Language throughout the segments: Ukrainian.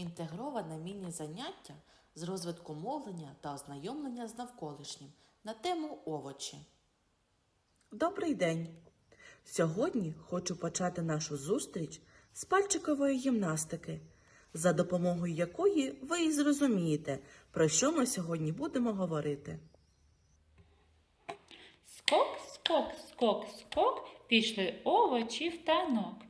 Інтегроване міні-заняття з розвитку мовлення та ознайомлення з навколишнім на тему овочі. Добрий день! Сьогодні хочу почати нашу зустріч з пальчикової гімнастики, за допомогою якої ви і зрозумієте, про що ми сьогодні будемо говорити. Скок, скок, скок, скок, пішли овочі в танок.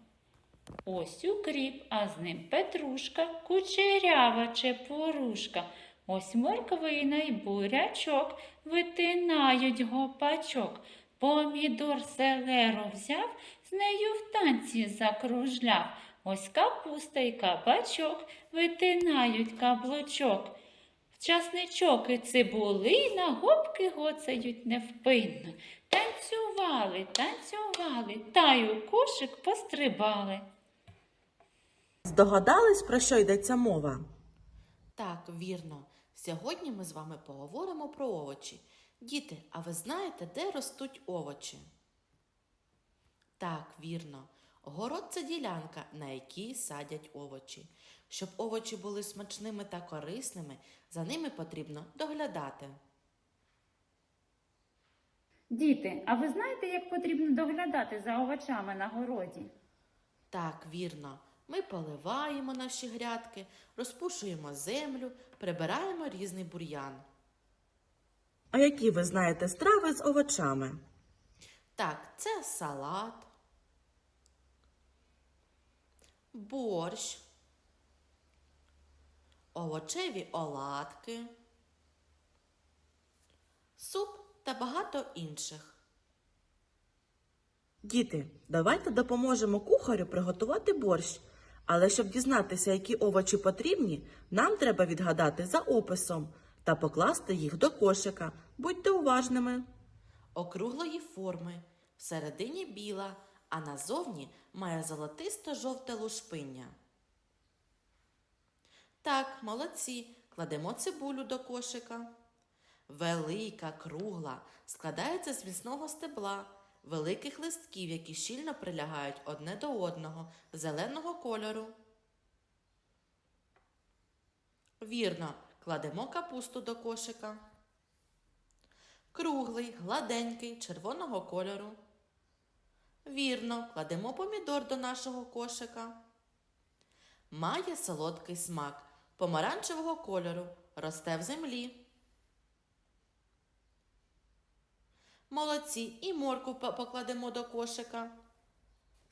Ось укріп, а з ним петрушка, кучерява чепурушка. Ось морквина й бурячок, витинають гопачок. Помідор селеру взяв, з нею в танці закружляв. Ось капуста й кабачок, витинають каблучок. Часничок і цибулина гопки гоцають невпинно. Танцювали, танцювали, та й у кошик пострибали. Здогадались, про що йдеться мова? Так, вірно. Сьогодні ми з вами поговоримо про овочі. Діти, а ви знаєте, де ростуть овочі? Так, вірно. Город це ділянка, на якій садять овочі. Щоб овочі були смачними та корисними, за ними потрібно доглядати. Діти, а ви знаєте, як потрібно доглядати за овочами на городі? Так, вірно. Ми поливаємо наші грядки, розпушуємо землю, прибираємо різний бур'ян. А які ви знаєте страви з овочами? Так, це салат, борщ, овочеві оладки, суп та багато інших. Діти, давайте допоможемо кухарю приготувати борщ. Але щоб дізнатися, які овочі потрібні, нам треба відгадати за описом та покласти їх до кошика. Будьте уважними. Округлої форми, всередині біла, а назовні має золотисто-жовте лушпиння. Так, молодці, кладемо цибулю до кошика. Велика, кругла, складається з міцного стебла, великих листків, які щільно прилягають одне до одного, зеленого кольору. Вірно, кладемо капусту до кошика. Круглий, гладенький, червоного кольору. Вірно, кладемо помідор до нашого кошика. Має солодкий смак, помаранчевого кольору, росте в землі. Молодці і морку покладемо до кошика.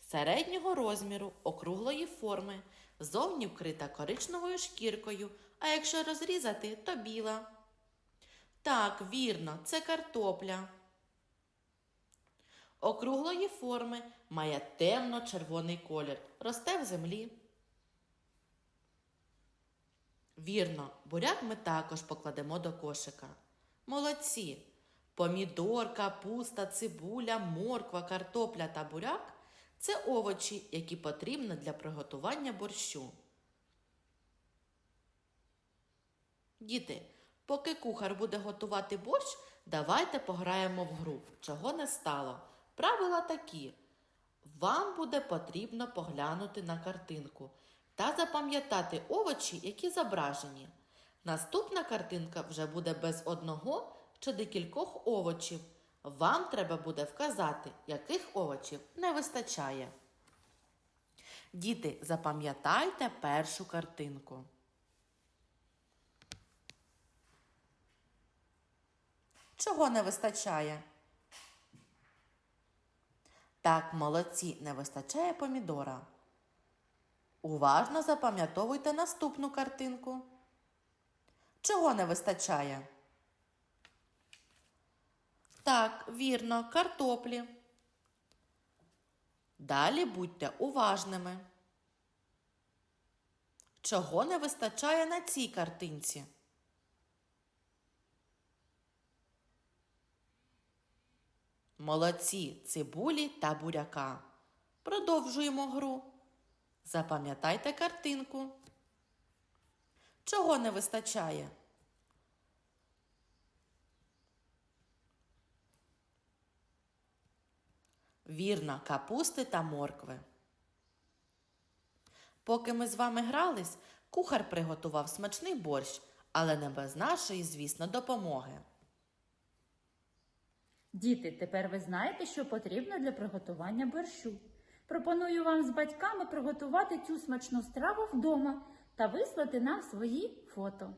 Середнього розміру, округлої форми, зовні вкрита коричневою шкіркою, а якщо розрізати, то біла. Так, вірно, це картопля. Округлої форми має темно-червоний колір, росте в землі. Вірно, буряк ми також покладемо до кошика. Молодці! Помідор, капуста, цибуля, морква, картопля та буряк це овочі, які потрібні для приготування борщу. Діти, поки кухар буде готувати борщ, давайте пограємо в гру, чого не стало. Правила такі. Вам буде потрібно поглянути на картинку та запам'ятати овочі, які зображені. Наступна картинка вже буде без одного чи декількох овочів. Вам треба буде вказати, яких овочів не вистачає. Діти, запам'ятайте першу картинку. Чого не вистачає? Так, молодці, не вистачає помідора. Уважно запам'ятовуйте наступну картинку. Чого не вистачає? Так, вірно, картоплі. Далі будьте уважними. Чого не вистачає на цій картинці? Молодці цибулі та буряка. Продовжуємо гру. Запам'ятайте картинку. Чого не вистачає? Вірно, капусти та моркви. Поки ми з вами грались, Кухар приготував смачний борщ, але не без нашої, звісно, допомоги. Діти, тепер ви знаєте, що потрібно для приготування борщу. Пропоную вам з батьками приготувати цю смачну страву вдома та вислати нам свої фото.